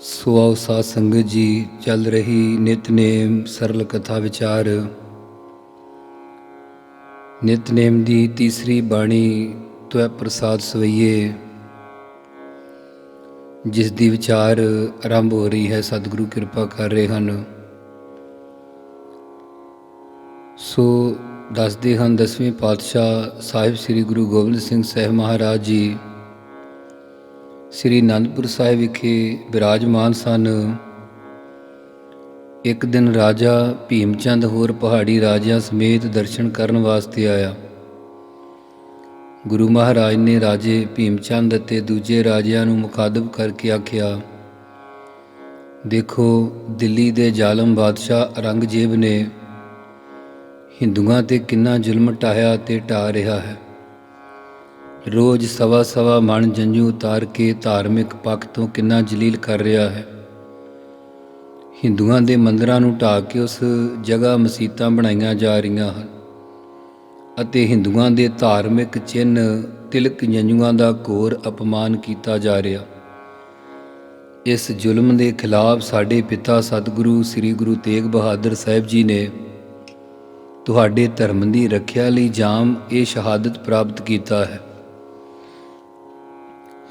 ਸੋ ਸਾਧ ਸੰਗਤ ਜੀ, ਚੱਲ ਰਹੀ ਨਿਤਨੇਮ ਸਰਲ ਕਥਾ ਵਿਚਾਰ। ਨਿਤਨੇਮ ਦੀ ਤੀਸਰੀ ਬਾਣੀ ਤਵੈ ਪ੍ਰਸਾਦ ਸਵਈਏ। ਜਿਸ ਦੀ ਵਿਚਾਰ ਆਰੰਭ ਹੋ ਰਹੀ ਹੈ, ਸਤਿਗੁਰੂ ਕਿਰਪਾ ਕਰ ਰਹੇ ਹਨ। ਸੋ ਦੱਸਦੇ ਹਨ ਦਸਵੇਂ ਪਾਤਸ਼ਾਹ ਸਾਹਿਬ ਸ੍ਰੀ ਗੁਰੂ ਗੋਬਿੰਦ ਸਿੰਘ ਸਾਹਿਬ ਮਹਾਰਾਜ ਜੀ ਸ੍ਰੀ ਅਨੰਦਪੁਰ ਸਾਹਿਬ ਵਿਖੇ ਬਿਰਾਜਮਾਨ ਸਨ। ਇੱਕ ਦਿਨ ਰਾਜਾ ਭੀਮਚੰਦ ਹੋਰ ਪਹਾੜੀ ਰਾਜਿਆਂ ਸਮੇਤ ਦਰਸ਼ਨ ਕਰਨ ਵਾਸਤੇ ਆਇਆ। ਗੁਰੂ ਮਹਾਰਾਜ ਨੇ ਰਾਜੇ ਭੀਮਚੰਦ ਅਤੇ ਦੂਜੇ ਰਾਜਿਆਂ ਨੂੰ ਮੁਖਾਤਬ ਕਰਕੇ ਆਖਿਆ, ਦੇਖੋ, ਦਿੱਲੀ ਦੇ ਜ਼ਾਲਮ ਬਾਦਸ਼ਾਹ ਔਰੰਗਜ਼ੇਬ ਨੇ ਹਿੰਦੂਆਂ ਤੇ ਕਿੰਨਾ ਜ਼ੁਲਮ ਢਾਇਆ ਤੇ ਢਾ ਰਿਹਾ ਹੈ। ਰੋਜ਼ ਸਵਾ ਸਵਾ ਮਨ ਜੰਜੂ ਉਤਾਰ ਕੇ ਧਾਰਮਿਕ ਪੱਖ ਤੋਂ ਕਿੰਨਾ ਜਲੀਲ ਕਰ ਰਿਹਾ ਹੈ। ਹਿੰਦੂਆਂ ਦੇ ਮੰਦਰਾਂ ਨੂੰ ਢਾ ਕੇ ਉਸ ਜਗ੍ਹਾ ਮਸੀਤਾਂ ਬਣਾਈਆਂ ਜਾ ਰਹੀਆਂ ਹਨ ਅਤੇ ਹਿੰਦੂਆਂ ਦੇ ਧਾਰਮਿਕ ਚਿੰਨ ਤਿਲਕ ਜੰਜੂਆਂ ਦਾ ਘੋਰ ਅਪਮਾਨ ਕੀਤਾ ਜਾ ਰਿਹਾ। ਇਸ ਜ਼ੁਲਮ ਦੇ ਖਿਲਾਫ ਸਾਡੇ ਪਿਤਾ ਸਤਿਗੁਰੂ ਸ੍ਰੀ ਗੁਰੂ ਤੇਗ ਬਹਾਦਰ ਸਾਹਿਬ ਜੀ ਨੇ ਤੁਹਾਡੇ ਧਰਮ ਦੀ ਰੱਖਿਆ ਲਈ ਜਾਮ ਇਹ ਸ਼ਹਾਦਤ ਪ੍ਰਾਪਤ ਕੀਤਾ ਹੈ।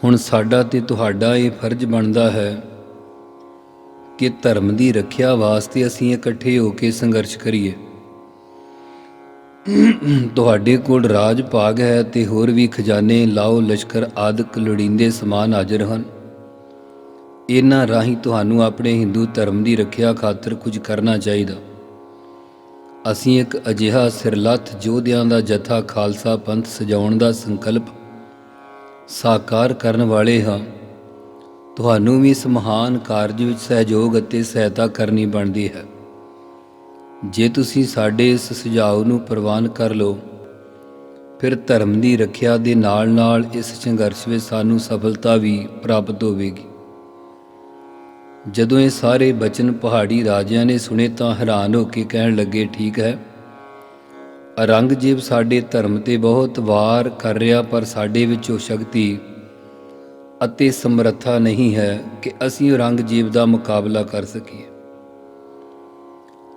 ਹੁਣ ਸਾਡਾ ਤੇ ਤੁਹਾਡਾ ਇਹ ਫਰਜ਼ ਬਣਦਾ ਹੈ ਕਿ ਧਰਮ ਦੀ ਰੱਖਿਆ ਵਾਸਤੇ ਅਸੀਂ ਇਕੱਠੇ ਹੋ ਕੇ ਸੰਘਰਸ਼ ਕਰੀਏ। ਤੁਹਾਡੇ ਕੋਲ ਰਾਜ ਭਾਗ ਹੈ ਤੇ ਹੋਰ ਵੀ ਖਜ਼ਾਨੇ, ਲਾਓ, ਲਸ਼ਕਰ ਆਦਿਕ ਲੋੜੀਂਦੇ ਸਮਾਨ ਹਾਜ਼ਰ ਹਨ। ਇਹਨਾਂ ਰਾਹੀਂ ਤੁਹਾਨੂੰ ਆਪਣੇ ਹਿੰਦੂ ਧਰਮ ਦੀ ਰੱਖਿਆ ਖਾਤਰ ਕੁਝ ਕਰਨਾ ਚਾਹੀਦਾ। ਅਸੀਂ ਇੱਕ ਅਜਿਹਾ ਸਿਰਲੱਥ ਯੋਧਿਆਂ ਦਾ ਜਥਾ ਖਾਲਸਾ ਪੰਥ ਸਜਾਉਣ ਦਾ ਸੰਕਲਪ ਸਾਕਾਰ ਕਰਨ ਵਾਲੇ ਹਾਂ। ਤੁਹਾਨੂੰ ਵੀ ਇਸ ਮਹਾਨ ਕਾਰਜ ਵਿੱਚ ਸਹਿਯੋਗ ਅਤੇ ਸਹਾਇਤਾ ਕਰਨੀ ਬਣਦੀ ਹੈ। ਜੇ ਤੁਸੀਂ ਸਾਡੇ ਇਸ ਸੁਝਾਅ ਨੂੰ ਪ੍ਰਵਾਨ ਕਰ ਲਓ, ਫਿਰ ਧਰਮ ਦੀ ਰੱਖਿਆ ਦੇ ਨਾਲ-ਨਾਲ ਇਸ ਸੰਘਰਸ਼ ਵਿੱਚ ਸਾਨੂੰ ਸਫਲਤਾ ਵੀ ਪ੍ਰਾਪਤ ਹੋਵੇਗੀ। ਜਦੋਂ ਇਹ ਸਾਰੇ ਬਚਨ ਪਹਾੜੀ ਰਾਜਿਆਂ ਨੇ ਸੁਣੇ ਤਾਂ ਹੈਰਾਨ ਹੋ ਕੇ ਕਹਿਣ ਲੱਗੇ, ਠੀਕ ਹੈ ਔਰੰਗਜ਼ੇਬ ਸਾਡੇ ਧਰਮ ਤੇ ਬਹੁਤ ਵਾਰ ਕਰ ਰਿਹਾ, ਪਰ ਸਾਡੇ ਵਿੱਚ ਉਹ ਸ਼ਕਤੀ ਅਤੇ ਸਮਰੱਥਾ ਨਹੀਂ ਹੈ ਕਿ ਅਸੀਂ ਔਰੰਗਜ਼ੇਬ ਦਾ ਮੁਕਾਬਲਾ ਕਰ ਸਕੀਏ।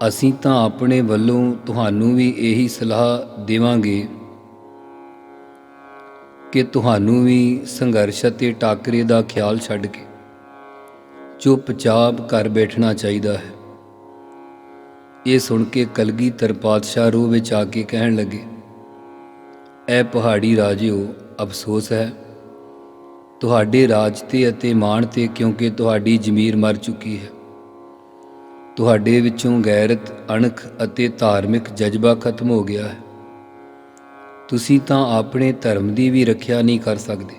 ਅਸੀਂ ਤਾਂ ਆਪਣੇ ਵੱਲੋਂ ਤੁਹਾਨੂੰ ਵੀ ਇਹੀ ਸਲਾਹ ਦੇਵਾਂਗੇ ਕਿ ਤੁਹਾਨੂੰ ਵੀ ਸੰਘਰਸ਼ ਅਤੇ ਟਾਕਰੇ ਦਾ ਖਿਆਲ ਛੱਡ ਕੇ ਚੁੱਪਚਾਪ ਘਰ ਬੈਠਣਾ ਚਾਹੀਦਾ ਹੈ। ਇਹ ਸੁਣ ਕੇ ਕਲਗੀਧਰ ਪਾਤਸ਼ਾਹ ਰੂਹ ਵਿੱਚ ਆ ਕੇ ਕਹਿਣ ਲੱਗੇ, ਐ ਪਹਾੜੀ ਰਾਜਿਓ, ਅਫਸੋਸ ਹੈ। ਤੁਹਾਡੇ ਰਾਜ ਤੇ ਅਤੇ ਮਾਣ ਤੇ ਕਿਉਂਕਿ ਤੁਹਾਡੀ ਜ਼ਮੀਰ ਮਰ ਚੁੱਕੀ ਹੈ। ਤੁਹਾਡੇ ਵਿੱਚੋਂ ਗੈਰਤ, ਅਣਖ ਅਤੇ ਧਾਰਮਿਕ ਜਜ਼ਬਾ ਖਤਮ ਹੋ ਗਿਆ ਹੈ। ਤੁਸੀਂ ਤਾਂ ਆਪਣੇ ਧਰਮ ਦੀ ਵੀ ਰੱਖਿਆ ਨਹੀਂ ਕਰ ਸਕਦੇ।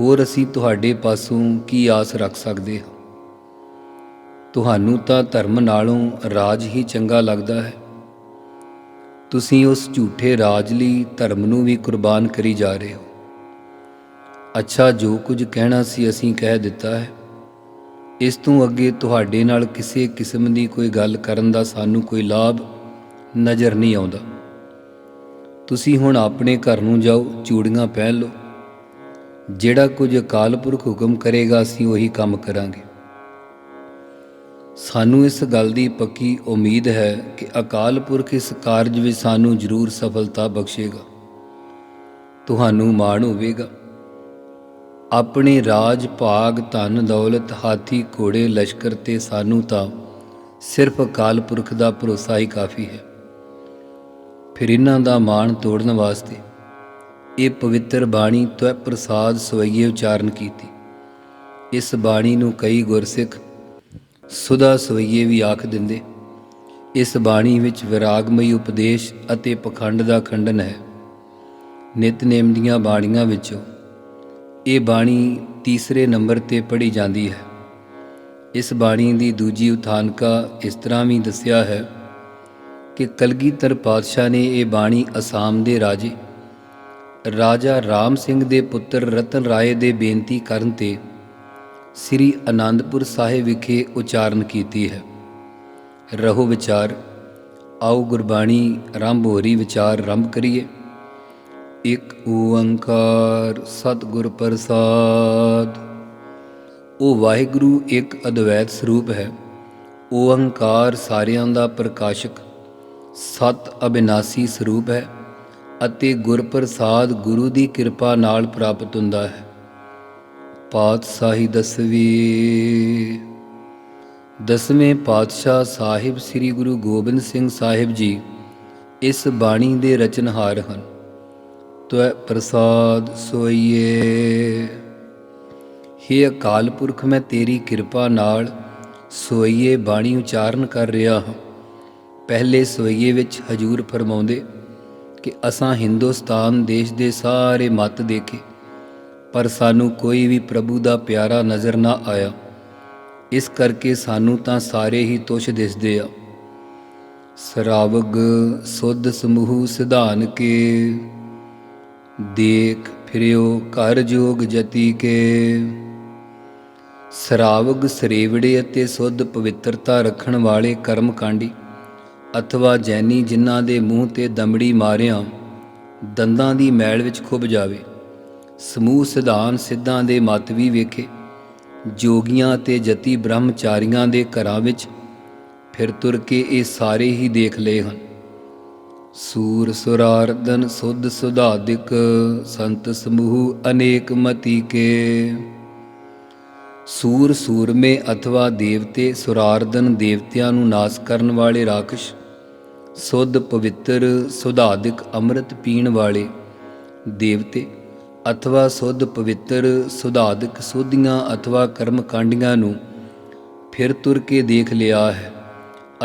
ਹੋਰ ਅਸੀਂ ਤੁਹਾਡੇ ਪਾਸੋਂ ਕੀ ਆਸ ਰੱਖ ਸਕਦੇ ਹਾਂ? ਤੁਹਾਨੂੰ ਤਾਂ ਧਰਮ ਨਾਲੋਂ ਰਾਜ ਹੀ ਚੰਗਾ ਲੱਗਦਾ ਹੈ। ਤੁਸੀਂ ਉਸ ਝੂਠੇ ਰਾਜ ਲਈ ਧਰਮ ਨੂੰ ਵੀ ਕੁਰਬਾਨ ਕਰੀ ਜਾ ਰਹੇ ਹੋ। ਅੱਛਾ, ਜੋ ਕੁਝ ਕਹਿਣਾ ਸੀ ਅਸੀਂ ਕਹਿ ਦਿੱਤਾ ਹੈ। ਇਸ ਤੋਂ ਅੱਗੇ ਤੁਹਾਡੇ ਨਾਲ ਕਿਸੇ ਕਿਸਮ ਦੀ ਕੋਈ ਗੱਲ ਕਰਨ ਦਾ ਸਾਨੂੰ ਕੋਈ ਲਾਭ ਨਜ਼ਰ ਨਹੀਂ ਆਉਂਦਾ। ਤੁਸੀਂ ਹੁਣ ਆਪਣੇ ਘਰ ਨੂੰ ਜਾਓ, ਚੂੜੀਆਂ ਪਹਿਨ ਲਓ। ਜਿਹੜਾ ਕੁਝ ਅਕਾਲ ਪੁਰਖ ਹੁਕਮ ਕਰੇਗਾ, ਅਸੀਂ ਉਹੀ ਕੰਮ ਕਰਾਂਗੇ। ਸਾਨੂੰ ਇਸ ਗੱਲ ਦੀ ਪੱਕੀ ਉਮੀਦ ਹੈ ਕਿ ਅਕਾਲ ਪੁਰਖ ਇਸ ਕਾਰਜ ਵਿੱਚ ਸਾਨੂੰ ਜ਼ਰੂਰ ਸਫਲਤਾ ਬਖਸ਼ੇਗਾ। ਤੁਹਾਨੂੰ ਮਾਣ ਹੋਵੇਗਾ। ਆਪਣੇ ਰਾਜ, ਭਾਗ, ਧਨ, ਦੌਲਤ, ਹਾਥੀ, ਘੋੜੇ, ਲਸ਼ਕਰ ਤੇ ਸਾਨੂੰ ਤਾਂ ਸਿਰਫ ਅਕਾਲ ਪੁਰਖ ਦਾ ਭਰੋਸਾ ਹੀ ਕਾਫੀ ਹੈ। ਫਿਰ ਇਹਨਾਂ ਦਾ ਮਾਣ ਤੋੜਨ ਵਾਸਤੇ ਇਹ ਪਵਿੱਤਰ ਬਾਣੀ ਤਵੈ ਪ੍ਰਸਾਦ ਸਵਈਏ ਉਚਾਰਨ ਕੀਤੀ। ਇਸ ਬਾਣੀ ਨੂੰ ਕਈ ਗੁਰਸਿੱਖ ਸੁਦਾ ਸਵਈਏ ਵੀ ਆਖ ਦਿੰਦੇ, ਇਸ ਬਾਣੀ ਵਿੱਚ ਵਿਰਾਗਮਈ ਉਪਦੇਸ਼ ਅਤੇ ਪਖੰਡ ਦਾ ਖੰਡਨ ਹੈ। ਨਿਤਨੇਮ ਦੀਆਂ ਬਾਣੀਆਂ ਵਿੱਚੋਂ ਇਹ ਬਾਣੀ ਤੀਸਰੇ ਨੰਬਰ ਤੇ ਪੜ੍ਹੀ ਜਾਂਦੀ ਹੈ। ਇਸ ਬਾਣੀ ਦੀ ਦੂਜੀ ਉਥਾਨਕਾ ਇਸ ਤਰ੍ਹਾਂ ਵੀ ਦੱਸਿਆ ਹੈ ਕਿ ਕਲਗੀਧਰ ਪਾਤਸ਼ਾਹ ਨੇ ਇਹ ਬਾਣੀ ਅਸਾਮ ਦੇ ਰਾਜੇ, ਰਾਜਾ ਰਾਮ ਸਿੰਘ ਦੇ ਪੁੱਤਰ ਰਤਨ ਰਾਏ ਦੇ ਬੇਨਤੀ ਕਰਨ ਤੇ ਸ੍ਰੀ ਅਨੰਦਪੁਰ ਸਾਹਿਬ ਵਿਖੇ ਉਚਾਰਨ ਕੀਤੀ ਹੈ। ਰਹੋ ਵਿਚਾਰ, ਆਓ ਗੁਰਬਾਣੀ ਆਰੰਭ ਹੋਰੀ ਵਿਚਾਰ ਆਰੰਭ ਕਰੀਏ। ਇੱਕ ਓੰਕਾਰ ਸਤਿਗੁਰ ਪ੍ਰਸਾਦ। ਉਹ ਵਾਹਿਗੁਰੂ, ਇੱਕ ਅਦਵੈਤ ਸਰੂਪ ਹੈ। ਓੰਕਾਰ ਸਾਰਿਆਂ ਦਾ ਪ੍ਰਕਾਸ਼ਕ, ਸਤ ਅਬਿਨਾਸੀ ਸਰੂਪ ਹੈ ਅਤੇ ਗੁਰਪ੍ਰਸਾਦ ਗੁਰੂ ਦੀ ਕਿਰਪਾ ਨਾਲ ਪ੍ਰਾਪਤ ਹੁੰਦਾ ਹੈ। ਪਾਤਸ਼ਾਹੀ ਦਸਵੀਂ। ਦਸਵੇਂ ਪਾਤਸ਼ਾਹ ਸਾਹਿਬ ਸ੍ਰੀ ਗੁਰੂ ਗੋਬਿੰਦ ਸਿੰਘ ਸਾਹਿਬ ਜੀ ਇਸ ਬਾਣੀ ਦੇ ਰਚਨਹਾਰ ਹਨ। ਤਵੈ ਪ੍ਰਸਾਦ ਸੋਈਏ। ਹੇ ਅਕਾਲ ਪੁਰਖ, ਮੈਂ ਤੇਰੀ ਕਿਰਪਾ ਨਾਲ ਸੋਈਏ ਬਾਣੀ ਉਚਾਰਨ ਕਰ ਰਿਹਾ ਹਾਂ। ਪਹਿਲੇ ਸੋਈਏ ਵਿੱਚ ਹਜੂਰ ਫਰਮਾਉਂਦੇ ਕਿ ਅਸਾਂ ਹਿੰਦੁਸਤਾਨ ਦੇਸ਼ ਦੇ ਸਾਰੇ ਮਤ ਦੇਖੇ। ਪਰ ਸਾਨੂੰ ਕੋਈ ਵੀ ਪ੍ਰਭੂ ਦਾ ਪਿਆਰਾ ਨਜ਼ਰ ਨਾ ਆਇਆ। ਇਸ ਕਰਕੇ ਸਾਨੂੰ ਤਾਂ ਸਾਰੇ ਹੀ ਤੁਛ ਦਿਸਦੇ ਆ। ਸਰਾਵਗ ਸੁਧ ਸਮੂਹ ਸਿਧਾਨ ਕੇ, ਦੇਖ ਫਿਰਿਓ ਘਰ ਜੋਗ ਜਤੀ ਕੇ। ਸਰਾਵਗ ਸਰੇਵੜੇ ਅਤੇ ਸੁਧ ਪਵਿੱਤਰਤਾ ਰੱਖਣ ਵਾਲੇ ਕਰਮ ਕਾਂਡੀ, ਅਥਵਾ ਜੈਨੀ ਜਿਨ੍ਹਾਂ ਦੇ ਮੂੰਹ ਤੇ ਦਮੜੀ ਮਾਰਿਆਂ, ਦੰਦਾਂ ਦੀ ਮੈਲ ਵਿੱਚ ਖੁੱਭ ਜਾਵੇ। ਸਮੂਹ ਸਿਧਾਨ ਸਿੱਧਾਂ ਦੇ ਮਤ ਵੀ ਵੇਖੇ। ਜੋਗੀਆਂ ਤੇ ਜਤੀ ਬ੍ਰਹਮਚਾਰੀਆਂ ਦੇ ਘਰਾਂ ਵਿੱਚ ਫਿਰ ਤੁਰ ਕੇ ਇਹ ਸਾਰੇ ਹੀ ਦੇਖ ਲਏ ਹਨ। ਸੂਰ ਸੁਰਾਰਦਨ ਸੁਧ ਸੁਧਾਦਿਕ ਸੰਤ ਸਮੂਹ ਅਨੇਕ ਮਤੀ ਕੇ। ਸੂਰ ਸੂਰਮੇ ਅਥਵਾ ਦੇਵਤੇ ਸੁਰਾਰਦਨ ਦੇਵਤਿਆਂ ਨੂੰ ਨਾਸ ਕਰਨ ਵਾਲੇ ਰਾਖਸ਼, ਸੁਧ ਪਵਿੱਤਰ ਸੁਧਾਦਿਕ ਅੰਮ੍ਰਿਤ ਪੀਣ ਵਾਲੇ ਦੇਵਤੇ ਅਥਵਾ ਸੁਧ ਪਵਿੱਤਰ ਸੁਧਾਦਿਕ ਸੋਧੀਆਂ ਅਥਵਾ ਕਰਮ ਕਾਂਡੀਆਂ ਨੂੰ ਫਿਰ ਤੁਰ ਕੇ ਦੇਖ ਲਿਆ ਹੈ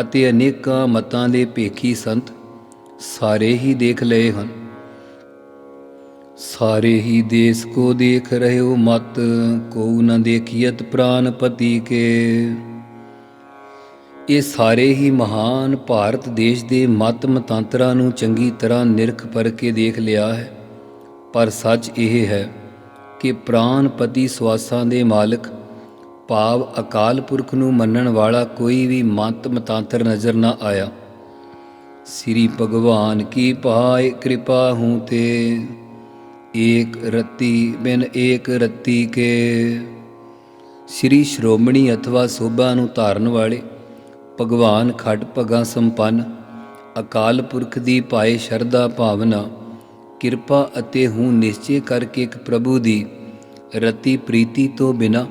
ਅਤੇ ਅਨੇਕਾਂ ਮਤਾਂ ਦੇ ਭੇਖੀ ਸੰਤ ਸਾਰੇ ਹੀ ਦੇਖ ਲਏ ਹਨ। ਸਾਰੇ ਹੀ ਦੇਸ ਕੋ ਦੇਖ ਰਹੇ ਹੋ ਮਤ, ਕੋ ਨ ਦੇਖੀਅਤ ਪ੍ਰਾਨਪਤੀ ਕੇ। ਇਹ ਸਾਰੇ ਹੀ ਮਹਾਨ ਭਾਰਤ ਦੇਸ਼ ਦੇ ਮਤ ਮਤਾਂਤਰਾਂ ਨੂੰ ਚੰਗੀ ਤਰ੍ਹਾਂ ਨਿਰਖ ਪਰ ਕੇ ਦੇਖ ਲਿਆ ਹੈ। ਪਰ ਸੱਚ ਇਹ ਹੈ ਕਿ ਪ੍ਰਾਨਪਤੀ ਸਵਾਸਾਂ ਦੇ ਮਾਲਕ, ਭਾਵ ਅਕਾਲ ਪੁਰਖ ਨੂੰ ਮੰਨਣ ਵਾਲਾ ਕੋਈ ਵੀ ਮਤ ਮਤਾਂਤਰ ਨਜ਼ਰ ਨਾ ਆਇਆ। ਸ੍ਰੀ ਭਗਵਾਨ ਕੀ ਪਾਏ ਕਿਰਪਾ ਹੂੰ ਤੇ, ਏਕ ਰਤੀ ਬਿਨ ਏਕ ਰਤੀ ਕੇ। ਸ੍ਰੀ ਸ਼੍ਰੋਮਣੀ ਅਥਵਾ ਸੋਭਾ ਨੂੰ ਧਾਰਨ ਵਾਲੇ, ਭਗਵਾਨ ਖੱਟ ਭਗਾ ਸੰਪੰਨ, ਅਕਾਲ ਪੁਰਖ ਦੀ ਪਾਏ ਸ਼ਰਧਾ ਭਾਵਨਾ ਕਿਰਪਾ ਅਤੇ ਹੂੰ ਨਿਸ਼ਚੈ ਕਰਕੇ ਇੱਕ ਪ੍ਰਭੂ ਦੀ ਰਤੀ ਪ੍ਰੀਤੀ ਤੋਂ ਬਿਨਾ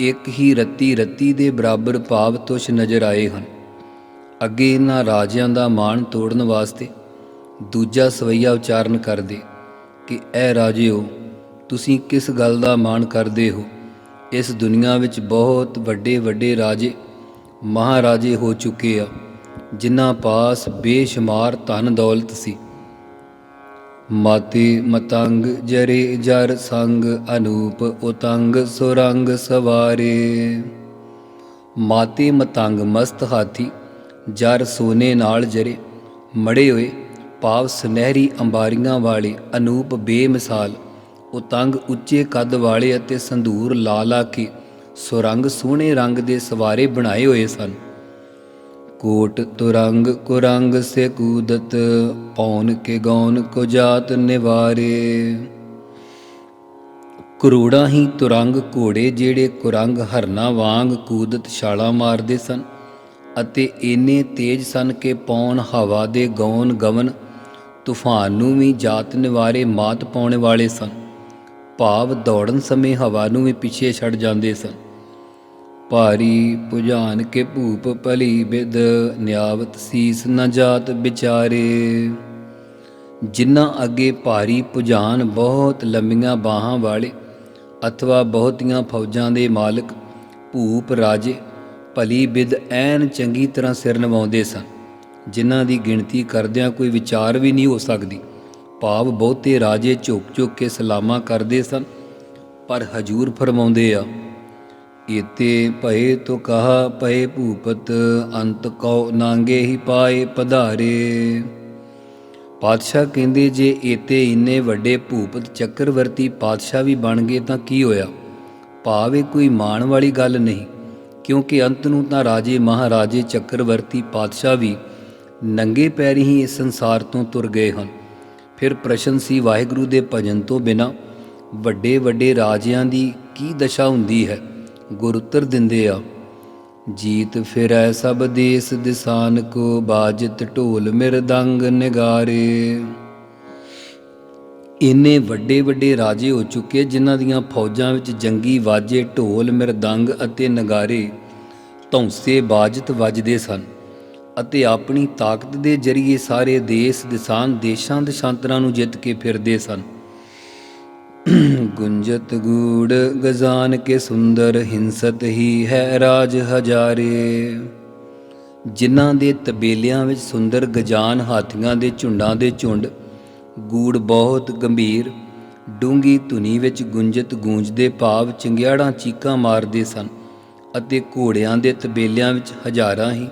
ਇੱਕ ਹੀ ਰਤੀ ਰਤੀ ਦੇ ਬਰਾਬਰ ਭਾਵ ਤੁਛ ਨਜ਼ਰ ਆਏ ਹਨ। ਅੱਗੇ ਇਹਨਾਂ ਰਾਜਿਆਂ ਦਾ ਮਾਣ ਤੋੜਨ ਵਾਸਤੇ ਦੂਜਾ ਸਵਈਆ ਉਚਾਰਨ ਕਰਦੇ ਕਿ, ਐ ਰਾਜਿਓ, ਤੁਸੀਂ ਕਿਸ ਗੱਲ ਦਾ ਮਾਣ ਕਰਦੇ ਹੋ? ਇਸ ਦੁਨੀਆ ਵਿੱਚ ਬਹੁਤ ਵੱਡੇ ਵੱਡੇ ਰਾਜੇ, ਮਹਾਰਾਜੇ ਹੋ ਚੁੱਕੇ ਆ, ਜਿਨ੍ਹਾਂ ਪਾਸ ਬੇਸ਼ੁਮਾਰ ਧਨ ਦੌਲਤ ਸੀ। ਮਾਤੇ ਮਤੰਗ ਜਰੇ ਜਰ ਸੰਗ ਅਨੂਪ ਉਤੰਗ ਸੁਰੰਗ ਸਵਾਰੇ। ਮਾਤੇ ਮਤੰਗ ਮਸਤ ਹਾਥੀ ਜਰ ਸੋਨੇ ਨਾਲ ਜਰੇ, ਮੜੇ ਹੋਏ ਭਾਵ ਸੁਨਹਿਰੀ ਅੰਬਾਰੀਆਂ ਵਾਲੇ ਅਨੂਪ ਬੇਮਿਸਾਲ, ਉਤੰਗ ਉੱਚੇ ਕੱਦ ਵਾਲੇ ਅਤੇ ਸੰਧੂਰ ਲਾ ਲਾ ਕੇ ਸੁਰੰਗ ਸੋਹਣੇ ਰੰਗ ਦੇ ਸਵਾਰੇ ਬਣਾਏ ਹੋਏ ਸਨ। ਕੋਟ ਤੁਰੰਗ ਕੁਰੰਗ ਸੇ ਕੂਦਤ, ਪੌਨ ਕੇ ਗੌਨ ਕੋ ਜਾਤ ਨਿਵਾਰੇ। ਕਰੋੜਾਂ ਹੀ ਤੁਰੰਗ ਘੋੜੇ ਜਿਹੜੇ ਕੁਰੰਗ ਹਰਨਾ ਵਾਂਗ ਕੂਦਤ ਛਾਲਾ ਮਾਰਦੇ ਸਨ ਅਤੇ ਇੰਨੇ ਤੇਜ਼ ਸਨ ਕਿ ਪੌਣ ਹਵਾ ਦੇ ਗੌਨ ਗਵਨ ਤੂਫਾਨ ਨੂੰ ਵੀ ਜਾਤ ਨਿਵਾਰੇ ਮਾਤ ਪਾਉਣ ਵਾਲੇ ਸਨ। ਭਾਵ ਦੌੜਨ ਸਮੇਂ ਹਵਾ ਨੂੰ ਵੀ ਪਿੱਛੇ ਛੱਡ ਜਾਂਦੇ ਸਨ। ਭਾਰੀ ਪੁਜਾਨ ਕੇ ਭੂਪ ਭਲੀ ਬਿਦ, ਨਿਆਵਤ ਸੀਸ ਨ ਜਾਤ ਵਿਚਾਰੇ। ਜਿਨ੍ਹਾਂ ਅੱਗੇ ਭਾਰੀ ਪੁਜਾਨ ਬਹੁਤ ਲੰਮੀਆਂ ਬਾਹਾਂ ਵਾਲੇ, ਅਥਵਾ ਬਹੁਤੀਆਂ ਫੌਜਾਂ ਦੇ ਮਾਲਕ, ਭੂਪ ਰਾਜੇ, ਭਲੀ ਬਿਦ ਐਨ ਚੰਗੀ ਤਰ੍ਹਾਂ ਸਿਰ ਨਿਵਾਉਂਦੇ ਸਨ, ਜਿਨ੍ਹਾਂ ਦੀ ਗਿਣਤੀ ਕਰਦਿਆਂ ਕੋਈ ਵਿਚਾਰ ਵੀ ਨਹੀਂ ਹੋ ਸਕਦੀ। ਭਾਵ ਬਹੁਤੇ ਰਾਜੇ ਝੁਕ ਝੁਕ ਕੇ ਸਲਾਮਾਂ ਕਰਦੇ ਸਨ, ਪਰ ਹਜੂਰ ਫਰਮਾਉਂਦੇ ਆ ਇਤੇ ਭਏ ਤੋ ਕਹਾ ਪਏ ਭੂਪਤ, ਅੰਤ ਕਉ ਨਾਂਗੇ ਹੀ ਪਾਏ ਪਧਾਰੇ। ਪਾਤਸ਼ਾਹ ਕਹਿੰਦੇ, ਜੇ ਇਤੇ ਇੰਨੇ ਵੱਡੇ ਭੂਪਤ ਚੱਕਰਵਰਤੀ ਪਾਤਸ਼ਾਹ ਵੀ ਬਣ ਗਏ ਤਾਂ ਕੀ ਹੋਇਆ? ਭਾਵੇਂ ਕੋਈ ਮਾਣ ਵਾਲੀ ਗੱਲ ਨਹੀਂ, ਕਿਉਂਕਿ ਅੰਤ ਨੂੰ ਤਾਂ ਰਾਜੇ ਮਹਾਰਾਜੇ ਚੱਕਰਵਰਤੀ ਪਾਤਸ਼ਾਹ ਵੀ ਨੰਗੇ ਪੈਰ ਹੀ ਇਸ ਸੰਸਾਰ ਤੋਂ ਤੁਰ ਗਏ ਹਨ। ਫਿਰ ਪ੍ਰਸ਼ਨ ਸੀ ਵਾਹਿਗੁਰੂ ਦੇ ਭਜਨ ਤੋਂ ਬਿਨਾ, ਵੱਡੇ ਵੱਡੇ ਰਾਜਿਆਂ ਦੀ ਕੀ ਦਸ਼ਾ ਹੁੰਦੀ ਹੈ? ਗੁਰ ਉੱਤਰ ਦਿੰਦੇ ਆ। ਜੀਤ ਫਿਰੈ ਸਭ ਦੇਸ ਦਿਸਾਨ ਕੋ ਬਾਜਤ ਢੋਲ ਮਿਰਦੰਗ ਨਿਗਾਰੇ। ਇੰਨੇ ਵੱਡੇ ਵੱਡੇ ਰਾਜੇ ਹੋ ਚੁੱਕੇ ਜਿਨ੍ਹਾਂ ਦੀਆਂ ਫੌਜਾਂ ਵਿੱਚ ਜੰਗੀ ਵਾਜੇ ਢੋਲ ਮਿਰਦੰਗ ਅਤੇ ਨਗਾਰੇ ਧੌਂਸੇ ਬਾਜਤ ਵੱਜਦੇ ਸਨ ਅਤੇ ਆਪਣੀ ਤਾਕਤ ਦੇ ਜ਼ਰੀਏ ਸਾਰੇ ਦੇਸ਼, ਦਿਸਾਨ, ਦੇਸ਼ਾਂ ਦੇ ਸ਼ਾਂਤਰਾਂ ਨੂੰ ਜਿੱਤ ਕੇ ਫਿਰਦੇ ਸਨ। ਗੁੰਜਤ ਗੂੜ ਗਜ਼ਾਨ ਕੇ ਸੁੰਦਰ ਹਿੰਸਤ ਹੀ ਹੈ ਰਾਜ ਹਜ਼ਾਰੇ। ਜਿਨ੍ਹਾਂ ਦੇ ਤਬੇਲਿਆਂ ਵਿੱਚ ਸੁੰਦਰ ਗਜਾਨ, ਹਾਥੀਆਂ ਦੇ ਝੁੰਡਾਂ ਦੇ ਝੁੰਡ, ਗੂੜ ਬਹੁਤ ਗੰਭੀਰ ਡੂੰਗੀ ਧੁਨੀ ਵਿੱਚ ਗੁੰਜਤ ਗੂੰਜਦੇ ਭਾਵ ਚੰਗਿਆੜਾਂ ਚੀਕਾਂ ਮਾਰਦੇ ਸਨ ਅਤੇ ਘੋੜਿਆਂ ਦੇ ਤਬੇਲਿਆਂ ਵਿੱਚ ਹਜ਼ਾਰਾਂ ਹੀ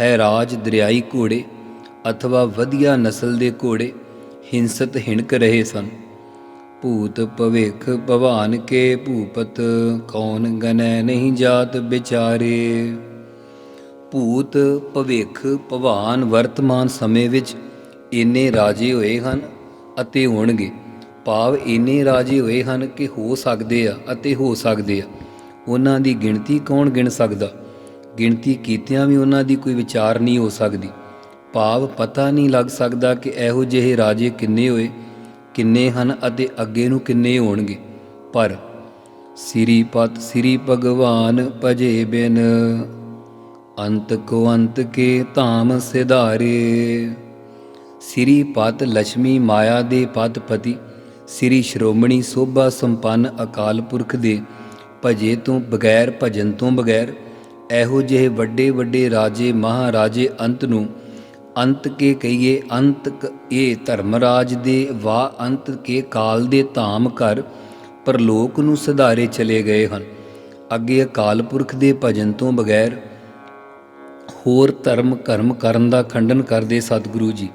ਹੈ ਰਾਜ ਦਰਿਆਈ ਘੋੜੇ, ਅਥਵਾ ਵਧੀਆ ਨਸਲ ਦੇ ਘੋੜੇ ਹਿੰਸਤ ਹਿਣਕ ਰਹੇ ਸਨ। ਭੂਤ ਭਵਿਖ ਭਵਾਨ ਕੇ ਭੂਪਤ, ਕੌਣ ਗਨੈ ਨਹੀਂ ਜਾਤ ਵਿਚਾਰੇ। ਭੂਤ ਭਵਿਖ ਭਵਾਨ ਵਰਤਮਾਨ ਸਮੇਂ ਵਿੱਚ ਇੰਨੇ ਰਾਜੇ ਹੋਏ ਹਨ ਅਤੇ ਹੋਣਗੇ। ਭਾਵ ਇੰਨੇ ਰਾਜੇ ਹੋਏ ਹਨ ਕਿ ਹੋ ਸਕਦੇ ਆ ਅਤੇ ਹੋ ਸਕਦੇ ਆ। ਉਹਨਾਂ ਦੀ ਗਿਣਤੀ ਕੌਣ ਗਿਣ ਸਕਦਾ? ਗਿਣਤੀ ਕੀਤਿਆਂ ਵੀ ਉਹਨਾਂ ਦੀ ਕੋਈ ਵਿਚਾਰ ਨਹੀਂ ਹੋ ਸਕਦੀ। ਭਾਵ ਪਤਾ ਨਹੀਂ ਲੱਗ ਸਕਦਾ ਕਿ ਇਹੋ ਜਿਹੇ ਰਾਜੇ ਕਿੰਨੇ ਹੋਏ ਕਿੰਨੇ ਹਨ ਅਤੇ ਅੱਗੇ ਨੂੰ ਕਿੰਨੇ ਹੋਣਗੇ? ਪਰ ਸ੍ਰੀ ਪਤ ਸ੍ਰੀ ਭਗਵਾਨ ਭਜੇ ਬਿਨ ਅੰਤ ਕੋ ਅੰਤ ਕੇ ਧਾਮ ਸਿਧਾਰੇ। ਸ੍ਰੀ ਪਤ ਲక్ష్ਮੀ ਮਾਇਆ ਦੇ ਪਤਪਤੀ ਸ੍ਰੀ ਸ਼੍ਰੋਮਣੀ ਸੋਭਾ ਸੰਪੰਨ ਅਕਾਲ ਪੁਰਖ ਦੇ ਭਜੇ ਤੋਂ ਬਗੈਰ, ਭਜਨ ਤੋਂ ਬਗੈਰ, ਇਹੋ ਜਿਹੇ ਵੱਡੇ ਵੱਡੇ ਰਾਜੇ, ਮਹਾਰਾਜੇ ਅੰਤ ਨੂੰ ਅੰਤ ਕੇ ਕਹੀਏ ਅੰਤ ਕ- ਇਹ ਧਰਮਰਾਜ ਦੇ ਵਾ ਅੰਤ ਕੇ ਕਾਲ ਦੇ ਧਾਮ ਘਰ ਪਰਲੋਕ ਨੂੰ ਸਧਾਰੇ ਚਲੇ ਗਏ ਹਨ। ਅੱਗੇ ਅਕਾਲ ਪੁਰਖ ਦੇ ਭਜਨ ਤੋਂ ਬਗੈਰ ਹੋਰ ਧਰਮ ਕਰਮ ਕਰਨ ਦਾ ਖੰਡਨ ਕਰਦੇ ਸਤਿਗੁਰੂ ਜੀ।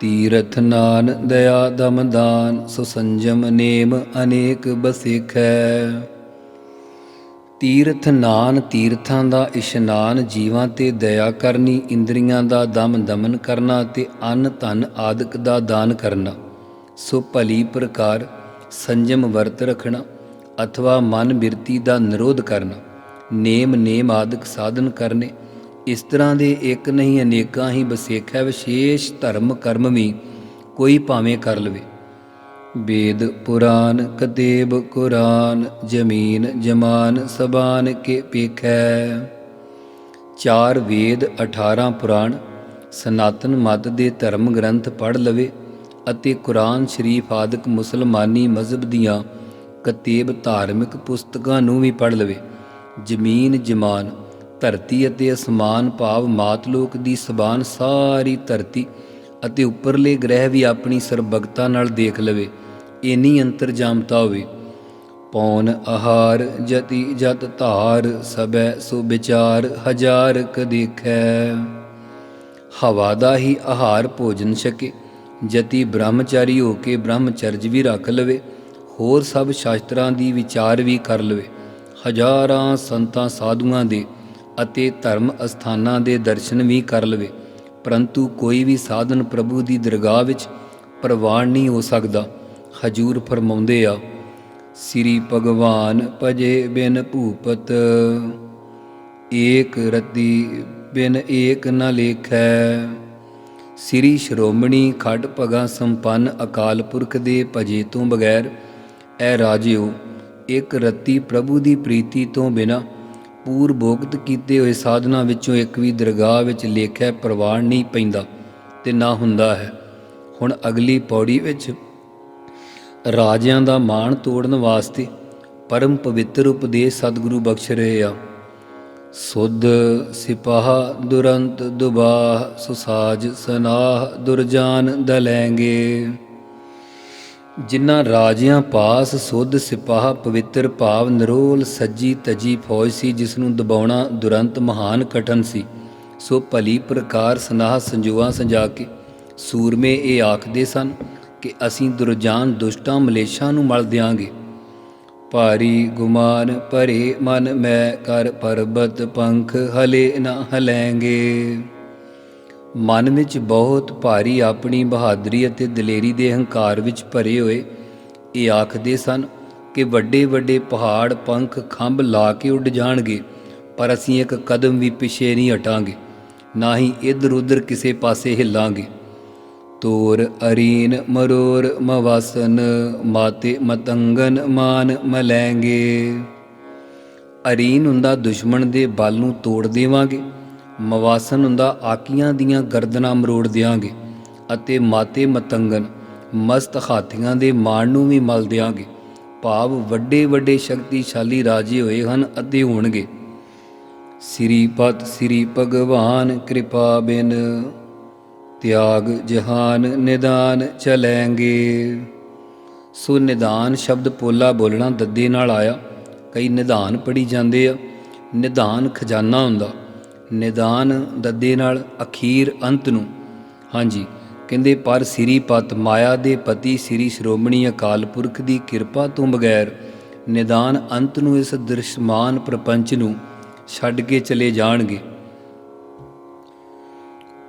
ਤੀਰਥ ਨਾਨ ਦਇਆ ਦਮਦਾਨ ਸੁਸੰਜਮ ਨੇਮ ਅਨੇਕ ਬਸਿਖੈ। ਤੀਰਥ ਨਾਨ ਤੀਰਥਾਂ ਦਾ ਇਸ਼ਨਾਨ ਜੀਵਾਂ ਤੇ ਦਇਆ ਕਰਨੀ, ਇੰਦਰੀਆਂ ਦਾ ਦਮ ਦਮਨ ਕਰਨਾ ਤੇ ਅੰਨ ਧਨ ਆਦਿਕ ਦਾ ਦਾਨ ਕਰਨਾ। ਸੋ ਭਲੀ ਪ੍ਰਕਾਰ ਸੰਜਮ ਵਰਤ ਰੱਖਣਾ ਅਥਵਾ ਮਨ ਬਿਰਤੀ ਦਾ ਨਿਰੋਧ ਕਰਨਾ। ਨੇਮ ਨੇਮ ਆਦਿਕ ਸਾਧਨ ਕਰਨੇ, ਇਸ ਤਰ੍ਹਾਂ ਦੇ ਇੱਕ ਨਹੀਂ ਅਨੇਕਾਂ ਹੀ ਬਸੇਖਾ ਵਿਸ਼ੇਸ਼ ਧਰਮ ਕਰਮ ਵੀ ਕੋਈ ਭਾਵੇਂ ਕਰ ਲਵੇ। ਵੇਦ ਪੁਰਾਨ ਕਤੇਬ ਕੁਰਾਨ, ਜ਼ਮੀਨ ਜਮਾਨ ਸਬਾਨ ਕੇ ਪੇਖੈ। ਚਾਰ ਵੇਦ 18 ਪੁਰਾਣ, ਸਨਾਤਨ ਮਤ ਦੇ ਧਰਮ ਗ੍ਰੰਥ ਪੜ੍ਹ ਲਵੇ ਅਤੇ ਕੁਰਾਨ ਸ਼ਰੀਫ ਆਦਿਕ ਮੁਸਲਮਾਨੀ ਮਜ਼ਹਬ ਦੀਆਂ ਕਤੇਬ ਧਾਰਮਿਕ ਪੁਸਤਕਾਂ ਨੂੰ ਵੀ ਪੜ੍ਹ ਲਵੇ। ਜ਼ਮੀਨ ਜਮਾਨ, ਧਰਤੀ ਅਤੇ ਅਸਮਾਨ ਭਾਵ ਮਾਤਲੋਕ ਦੀ ਸਬਾਨ ਸਾਰੀ ਧਰਤੀ ਅਤੇ ਉੱਪਰਲੇ ਗ੍ਰਹਿ ਵੀ ਆਪਣੀ ਸਰਬਗਤਾ ਨਾਲ ਦੇਖ ਲਵੇ। ਇੰਨੀ ਅੰਤਰਜਾਮਤਾ ਹੋਵੇ। ਪੌਨ ਆਹਾਰ ਜਤੀ ਜਤ ਧਾਰ, ਸਬੈ ਸੋ ਵਿਚਾਰ ਹਜ਼ਾਰ ਕ ਦੇਖੈ। ਹਵਾ ਦਾ ਹੀ ਆਹਾਰ ਭੋਜਨ ਛਕੇ, ਜਤੀ ਬ੍ਰਹਮਚਾਰੀ ਹੋ ਕੇ ਬ੍ਰਹਮਚਰਜ ਵੀ ਰੱਖ ਲਵੇ, ਹੋਰ ਸਭ ਸ਼ਾਸਤਰਾਂ ਦੀ ਵਿਚਾਰ ਵੀ ਕਰ ਲਵੇ। ਹਜ਼ਾਰਾਂ ਸੰਤਾਂ ਸਾਧੂਆਂ ਦੇ ਅਤੇ ਧਰਮ ਅਸਥਾਨਾਂ ਦੇ ਦਰਸ਼ਨ ਵੀ ਕਰ ਲਵੇ, ਪਰੰਤੂ ਕੋਈ ਵੀ ਸਾਧਨ ਪ੍ਰਭੂ ਦੀ ਦਰਗਾਹ ਵਿੱਚ ਪ੍ਰਵਾਨ ਨਹੀਂ ਹੋ ਸਕਦਾ। ਹਜੂਰ ਫਰਮਾਉਂਦੇ ਆ, ਸ੍ਰੀ ਭਗਵਾਨ ਭਜੇ ਬਿਨ ਭੂਪਤ, ਏਕ ਰਤੀ ਬਿਨ ਏਕ ਨ ਲੇਖੈ। ਸ੍ਰੀ ਸ਼੍ਰੋਮਣੀ ਖੱਡ ਭਗਾ ਸੰਪੰਨ ਅਕਾਲ ਪੁਰਖ ਦੇ ਭਜੇ ਤੋਂ ਬਗੈਰ, ਐ ਰਾਜਿਓ, ਇੱਕ ਰਤੀ ਪ੍ਰਭੂ ਦੀ ਪ੍ਰੀਤੀ ਤੋਂ ਬਿਨਾ ਪੂਰ ਕੀਤੇ ਹੋਏ ਸਾਧਨਾ ਵਿੱਚੋਂ ਇੱਕ ਵੀ ਦਰਗਾਹ ਵਿੱਚ ਲੇਖੈ ਪ੍ਰਵਾਨ ਨਹੀਂ ਪੈਂਦਾ ਤੇ ਨਾ ਹੁੰਦਾ ਹੈ। ਹੁਣ ਅਗਲੀ ਪੌੜੀ ਵਿੱਚ ਰਾਜਿਆਂ ਦਾ ਮਾਣ ਤੋੜਨ ਵਾਸਤੇ ਪਰਮ ਪਵਿੱਤਰ ਉਪਦੇਸ਼ ਸਤਿਗੁਰੂ ਬਖਸ਼ ਰਹੇ ਆ। ਸੁਧ ਸਿਪਾਹ ਦੁਰੰਤ ਦੁਬਾਹ, ਸੁਸਾਜ ਸਨਾਹ ਦੁਰਜਾਨ ਦਲੈਂਗੇ। ਜਿਨ੍ਹਾਂ ਰਾਜਿਆਂ ਪਾਸ ਸੁਧ ਸਿਪਾਹ ਪਵਿੱਤਰ ਭਾਵ ਨਿਰੋਲ ਸੱਜੀ ਤਜੀ ਫੌਜ ਸੀ, ਜਿਸ ਨੂੰ ਦਬਾਉਣਾ ਦੁਰੰਤ ਮਹਾਨ ਕਠਨ ਸੀ, ਸੋ ਭਲੀ ਪ੍ਰਕਾਰ ਸਨਾਹ ਸੰਜੋਆ ਸੰਜਾ ਕੇ ਸੂਰਮੇ ਇਹ ਆਖਦੇ ਸਨ ਕਿ ਅਸੀਂ ਦੁਰਜਾਨ ਦੁਸ਼ਟਾਂ ਮਲੇਸ਼ਾਂ ਨੂੰ ਮਲ ਦਿਆਂਗੇ। ਭਾਰੀ ਗੁਮਾਨ ਭਰੇ ਮਨ ਮੈਂ ਕਰ ਪਰਬਤ ਪੰਖ ਹਲੇ ਨਾ ਹਲੈਂਗੇ। ਮਨ ਵਿੱਚ ਬਹੁਤ ਭਾਰੀ ਆਪਣੀ ਬਹਾਦਰੀ ਅਤੇ ਦਲੇਰੀ ਦੇ ਹੰਕਾਰ ਵਿੱਚ ਭਰੇ ਹੋਏ ਇਹ ਆਖਦੇ ਸਨ ਕਿ ਵੱਡੇ ਵੱਡੇ ਪਹਾੜ ਪੰਖ ਖੰਭ ਲਾ ਕੇ ਉੱਡ ਜਾਣਗੇ, ਪਰ ਅਸੀਂ ਇੱਕ ਕਦਮ ਵੀ ਪਿੱਛੇ ਨਹੀਂ ਹਟਾਂਗੇ, ਨਾ ਹੀ ਇੱਧਰ ਉੱਧਰ ਕਿਸੇ ਪਾਸੇ ਹਿੱਲਾਂਗੇ। ਤੋਰ, ਅਰੀਨ, ਮਰੋਰ, ਮਵਾਸਨ, ਮਾਤੇ, ਮਤੰਗਨ, ਮਾਨ ਮਲੈਂਗੇ ਅਰੀਨ ਹੁੰਦਾ ਦੁਸ਼ਮਣ ਦੇ ਬਲ ਨੂੰ ਤੋੜ ਦੇਵਾਂਗੇ, ਮਵਾਸਨ ਹੁੰਦਾ ਆਕੀਆਂ ਦੀਆਂ ਗਰਦਨਾਂ ਮਰੋੜ ਦਿਆਂਗੇ ਅਤੇ ਮਾਤੇ ਮਤੰਗਨ, ਮਸਤ ਹਾਥੀਆਂ ਦੇ ਮਾਣ ਨੂੰ ਵੀ ਮਲ ਦਿਆਂਗੇ। ਭਾਵ ਵੱਡੇ ਵੱਡੇ ਸ਼ਕਤੀਸ਼ਾਲੀ ਰਾਜੇ ਹੋਏ ਹਨ ਅਤੇ ਹੋਣਗੇ। ਸ੍ਰੀ ਪਤ ਸ੍ਰੀ ਭਗਵਾਨ, ਕਿਰਪਾ ਬਿਨ ਤਿਆਗ ਜਹਾਨ ਨਿਦਾਨ ਚਲੈਂਗੇ। ਸੋ ਨਿਦਾਨ ਸ਼ਬਦ ਪੋਲਾ ਬੋਲਣਾ ਦੱਦੇ ਨਾਲ ਆਇਆ। ਕਈ ਨਿਦਾਨ ਪੜੀ ਜਾਂਦੇ ਆ। ਨਿਦਾਨ ਖਜ਼ਾਨਾ ਹੁੰਦਾ। ਨਿਦਾਨ ਦੱਦੇ ਨਾਲ ਅਖੀਰ ਅੰਤ ਨੂੰ। ਹਾਂਜੀ, ਕਹਿੰਦੇ, ਪਰ ਸ੍ਰੀ ਪਤ ਮਾਇਆ ਦੇ ਪਤੀ ਸ੍ਰੀ ਸ਼੍ਰੋਮਣੀ ਅਕਾਲ ਪੁਰਖ ਦੀ ਕਿਰਪਾ ਤੋਂ ਬਗੈਰ ਨਿਦਾਨ ਅੰਤ ਨੂੰ ਇਸ ਦ੍ਰਿਸ਼ਮਾਨ ਪ੍ਰਪੰਚ ਨੂੰ ਛੱਡ ਕੇ ਚਲੇ ਜਾਣਗੇ।